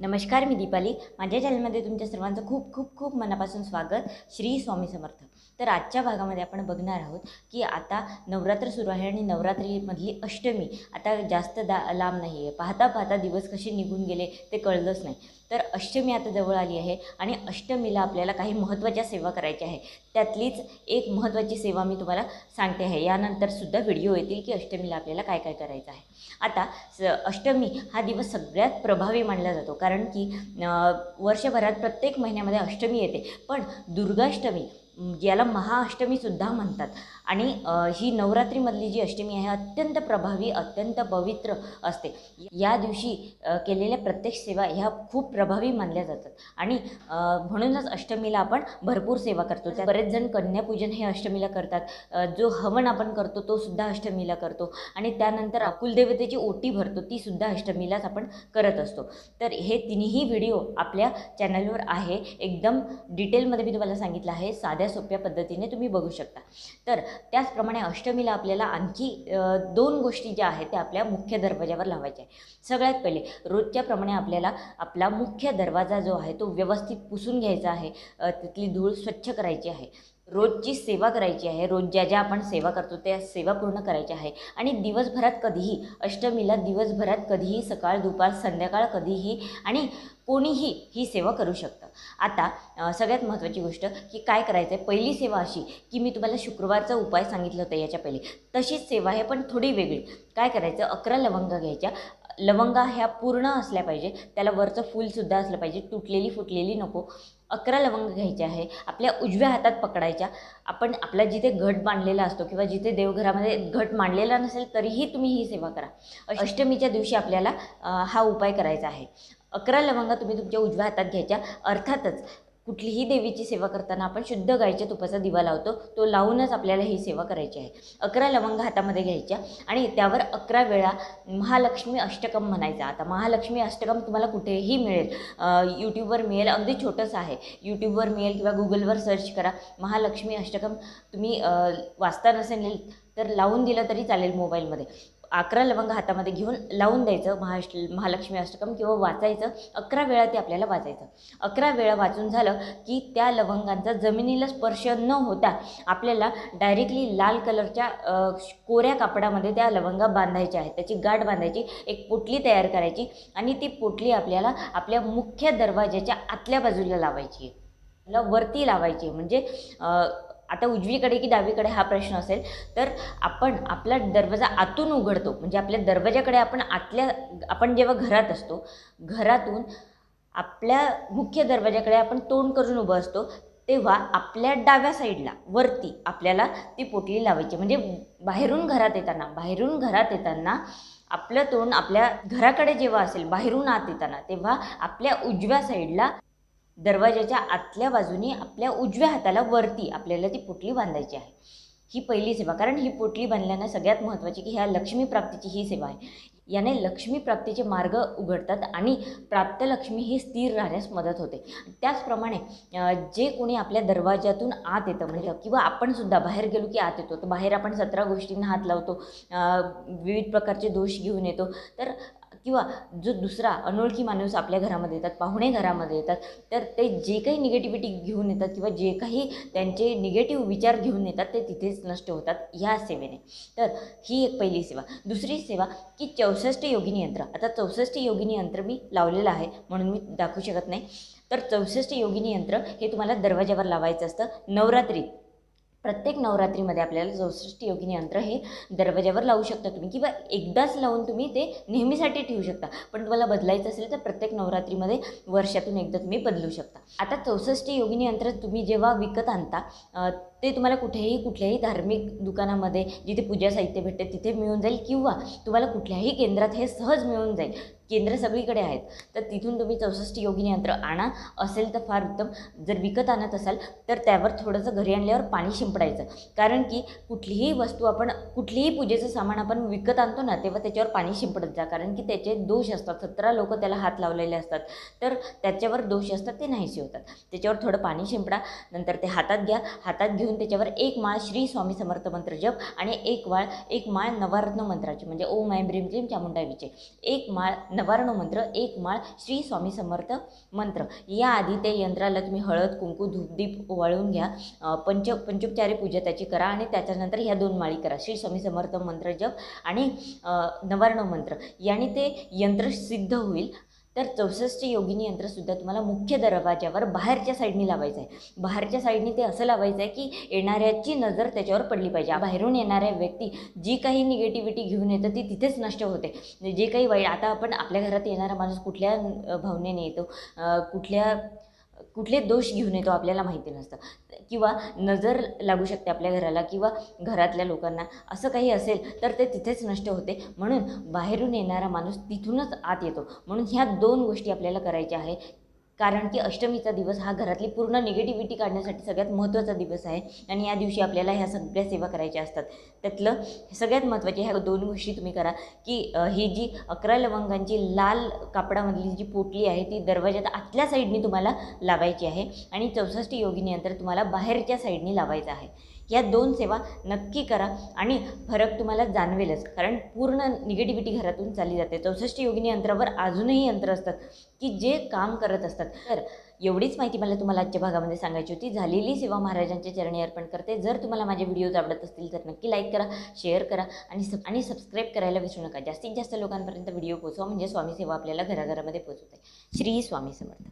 नमस्कार मी दीपाली. माझ्या चॅनलमध्ये तुमच्या सर्वांचं खूप खूप खूप मनापासून स्वागत. श्री स्वामी समर्थ. तर आजच्या भागामध्ये आपण बघणार आहोत की आता नवरात्र सुरू आहे आणि नवरात्रीमधली अष्टमी आता जास्त दा लांब नाही आहे पाहता पाहता दिवस कसे निघून गेले ते कळलंच नाही. तर अष्टमी आता जवळ आली आहे आणि अष्टमीला आपल्याला काही महत्त्वाच्या सेवा करायच्या आहे त्यातलीच एक महत्त्वाची सेवा मी तुम्हाला सांगते आहे. यानंतर सुद्धा व्हिडिओ येतील की अष्टमीला आपल्याला काय काय करायचं आहे. आता स अष्टमी हा दिवस सगळ्यात प्रभावी मानला जातो. कारण की वर्षभरात प्रत्येक महिन्यामध्ये अष्टमी येते. पण दुर्गाष्टमी याला महाअष्टमीसुद्धा म्हणतात. आणि ही नवरात्रीमधली जी अष्टमी आहे अत्यंत प्रभावी अत्यंत पवित्र असते. या दिवशी केलेल्या प्रत्येक सेवा ह्या खूप प्रभावी मानल्या जातात. आणि म्हणूनच अष्टमीला आपण भरपूर सेवा करतो. त्या बरेच जण कन्यापूजन हे अष्टमीला करतात. जो हवन आपण करतो तो सुद्धा अष्टमीला करतो. आणि त्यानंतर कुलदेवतेची ओटी भरतो ती सुद्धा अष्टमीलाच आपण करत असतो. तर हे तिन्ही व्हिडिओ आपल्या चॅनलवर आहे. एकदम डिटेलमध्ये मी तुम्हाला सांगितलं आहे. साध्या सोप्या पद्धतीने तुम्ही बघू शकता. तर त्याचप्रमाणे अष्टमीला आपल्याला आणखी दोन गोष्टी ज्या आहेत त्या आपल्या मुख्य दरवाजावर लावायच्या आहे सगळ्यात पहिले रोजच्याप्रमाणे आपल्याला आपला मुख्य दरवाजा जो आहे तो व्यवस्थित पुसून घ्यायचा आहे. तिथली धूळ स्वच्छ करायची आहे. रोजची सेवा करायची आहे रोज ज्या ज्या आपण सेवा करतो त्या सेवा पूर्ण करायच्या आहे. आणि दिवसभरात कधीही अष्टमीला दिवसभरात कधीही सकाळ दुपार संध्याकाळ कधीही आणि कोणीही ही सेवा करू शकतं. आता सगळ्यात महत्त्वाची गोष्ट की काय करायचं आहे पहिली सेवा अशी की मी तुम्हाला शुक्रवारचा उपाय सांगितलं होतं याच्या पहिले. तशीच सेवा आहे पण थोडी वेगळी. काय करायचं? अकरा लवंगा घ्यायच्या. लवंगा ह्या पूर्ण असल्या पाहिजे. त्याला वरचं फूलसुद्धा असलं पाहिजे. तुटलेली फुटलेली नको. अकरा लवंग घ्यायचे आहे. आपल्या उजव्या हातात पकडायच्या. आपण आपला जिथे घट बांधलेला असतो किंवा जिथे देवघरामध्ये घट मांडलेला नसेल तरीही तुम्ही ही सेवा करा. अष्टमीच्या दिवशी आपल्याला हा उपाय करायचा आहे. अकरा लवंगा तुम्ही तुमच्या उजव्या हातात घ्यायच्या. अर्थातच कुठलीही देवीची सेवा करताना आपण शुद्ध गायच्या तुपाचा दिवा लावतो तो लावूनच आपल्याला ही सेवा करायची आहे. अकरा लवंग हातामध्ये घ्यायच्या आणि त्यावर अकरा वेळा महालक्ष्मी अष्टकम म्हणायचा. आता महालक्ष्मी अष्टकम तुम्हाला कुठेही मिळेल. यूट्यूबवर मिळेल अगदी छोटंसं आहे. यूट्यूबवर मिळेल किंवा गुगलवर सर्च करा महालक्ष्मी अष्टकम तुम्ही वाचता नसेल तर लावून दिलं तरी चालेल मोबाईलमध्ये. अकरा लवंग हातामध्ये घेऊन लावून द्यायचं महाष्ट महालक्ष्मी अष्टकम किंवा वाचायचं. अकरा वेळा ते आपल्याला वाचायचं. अकरा वेळा वाचून झालं की त्या लवंगांचा जमिनीला स्पर्श न होता आपल्याला डायरेक्टली लाल कलरच्या कोऱ्या कापडामध्ये त्या लवंगा बांधायच्या आहेत. त्याची गाठ बांधायची एक पोटली तयार करायची आणि ती पोटली आपल्याला आपल्या मुख्य दरवाज्याच्या आतल्या बाजूला लावायची आहे. वरती लावायची आहे. म्हणजे आता उजवीकडे की डावीकडे हा प्रश्न असेल तर आपण आपला दरवाजा आतून उघडतो. म्हणजे आपल्या दरवाजाकडे आपण आतल्या आपण जेव्हा घरात असतो घरातून आपल्या मुख्य दरवाजाकडे आपण तोंड करून उभं असतो तेव्हा आपल्या डाव्या साईडला वरती आपल्याला ती पोटली लावायची. म्हणजे बाहेरून घरात येताना बाहेरून घरात येताना आपलं तोंड आपल्या घराकडे जेव्हा असेल बाहेरून आत येताना तेव्हा आपल्या उजव्या साईडला दरवाजाच्या आतल्या बाजूने आपल्या उजव्या हाताला वरती आपल्याला ती पोटली बांधायची आहे. ही पहिली सेवा कारण ही पोटली बांधल्यानं सगळ्यात महत्त्वाची की ह्या लक्ष्मी प्राप्तीची ही सेवा आहे. याने लक्ष्मी प्राप्तीचे मार्ग उघडतात आणि प्राप्त लक्ष्मी ही स्थिर राहण्यास मदत होते. त्याचप्रमाणे जे कोणी आपल्या दरवाजातून आत येतं म्हणजे किंवा आपण सुद्धा बाहेर गेलो की आत येतो तर बाहेर आपण सतरा गोष्टींना हात लावतो विविध प्रकारचे दोष घेऊन येतो तर किंवा जो दुसरा अनोळखी माणूस आपल्या घरामध्ये येतात पाहुणे घरामध्ये येतात तर ते जे काही निगेटिव्हिटी घेऊन येतात किंवा जे काही त्यांचे निगेटिव्ह विचार घेऊन येतात ते तिथेच नष्ट होतात ह्या सेवेने. तर ही एक पहिली सेवा. दुसरी सेवा की चौसष्ट योगिनी यंत्र. आता चौसष्ट योगिनी यंत्र मी लावलेलं आहे म्हणून मी दाखवू शकत नाही. तर चौसष्ट योगिनी यंत्र हे तुम्हाला दरवाजावर लावायचं असतं. नवरात्रीत प्रत्येक नवरात्रीमध्ये आपल्याला चौसष्ट योगिनी यंत्र हे दरवाज्यावर लावू शकता तुम्ही किंवा एकदाच लावून तुम्ही ते नेहमीसाठी ठेवू शकता. पण तुम्हाला बदलायचं असेल तर प्रत्येक नवरात्रीमध्ये वर्षातून एकदा तुम्ही बदलू शकता. आता चौसष्ट योगिनी यंत्र तुम्ही जेव्हा विकत आणता ते तुम्हाला कुठेही कुठल्याही धार्मिक दुकानामध्ये जिथे पूजा साहित्य भेटते तिथे मिळून जाईल किंवा तुम्हाला कुठल्याही केंद्रात हे सहज मिळून जाईल. केंद्र सगळीकडे आहेत. तर तिथून तुम्ही चौसष्ट योगिनी यंत्र आणा असेल तर फार उत्तम. जर विकत आणत असाल तर त्यावर थोडंसं घरी आणल्यावर पाणी शिंपडायचं. कारण की कुठलीही वस्तू आपण कुठलीही पूजेचं सामान आपण विकत आणतो ना तेव्हा त्याच्यावर पाणी शिंपडत जा. कारण की त्याचे दोष असतात. सतरा लोक त्याला हात लावलेले असतात. तर त्याच्यावर दोष असतात ते नाहीसे होतात. त्याच्यावर थोडं पाणी शिंपडा. नंतर ते हातात घ्या. हातात घेऊन घेऊन त्याच्यावर एक माळ श्री स्वामी समर्थ मंत्र जप आणि एक माळ एक माळ नवारत्न मंत्राची म्हणजे ओम ऐं ब्रीम क्लीम चामुंडावीचे. एक माळ नवार्ण मंत्र एक माळ श्री स्वामी समर्थ मंत्र. याआधी त्या यंत्राला तुम्ही हळद कुंकू धूपदीप ओवाळून घ्या. पंच पंचोपचारी पूजा त्याची करा आणि त्याच्यानंतर ह्या दोन माळी करा. श्री स्वामी समर्थ मंत्र जप आणि नवारण नवार्ण मंत्र. याने ते यंत्र सिद्ध होईल तर चौसष्ट योगिनी यंत्रसुद्धा तुम्हाला मुख्य दरवाज्यावर बाहेरच्या साईडनी लावायचं आहे. बाहेरच्या साईडनी ते असं लावायचं आहे की येणाऱ्याची नजर त्याच्यावर पडली पाहिजे. बाहेरून येणाऱ्या व्यक्ती जी काही निगेटिव्हिटी घेऊन येतं ती तिथेच नष्ट होते. जे काही वाईट आता आपण आपल्या घरात येणारा माणूस कुठल्या भावनेने येतो? कुठल्या कुठले दोष घेऊन येतो आपल्याला माहिती नसतं. किंवा नजर लागू शकते आपल्या घराला किंवा घरातल्या लोकांना. असं काही असेल तर ते तिथेच नष्ट होते. म्हणून बाहेरून येणारा माणूस तिथूनच आत येतो. म्हणून ह्या दोन गोष्टी आपल्याला करायच्या आहे. कारण की अष्टमीचा दिवस हा घरातली पूर्ण निगेटिव्हिटी काढण्यासाठी सगळ्यात महत्त्वाचा दिवस आहे. आणि या दिवशी आपल्याला ह्या सगळ्या सेवा करायच्या असतात. त्यातलं सगळ्यात महत्त्वाचे ह्या दोन गोष्टी तुम्ही करा की ही जी अकरा लवंगांची लाल कापडामधली जी पोटली आहे ती दरवाज्यात आतल्या साईडनी तुम्हाला लावायची आहे आणि चौसष्ट योगिनी यंत्र तुम्हाला बाहेरच्या साईडनी लावायचं आहे. या दोन सेवा नक्की करा आणि फरक तुम्हाला जाणवेलच. कारण पूर्ण निगेटिव्हिटी घरातून चालली जाते. चौसष्ट योगिनी यंत्रावर अजूनही यंत्र असतात की जे काम करत असतात. तर एवढीच माहिती मला तुम्हाला आजच्या भागामध्ये सांगायची होती. झालेली सेवा महाराजांच्या चरणी अर्पण करते. जर तुम्हाला माझे व्हिडिओज आवडत असतील तर नक्की लाईक करा शेअर करा आणि सब आणि सबस्क्राईब करायला विसरू नका. जास्तीत जास्त लोकांपर्यंत व्हिडिओ पोचवा म्हणजे स्वामी सेवा आपल्याला घराघरामध्ये पोचवते श्री स्वामी समर्थ.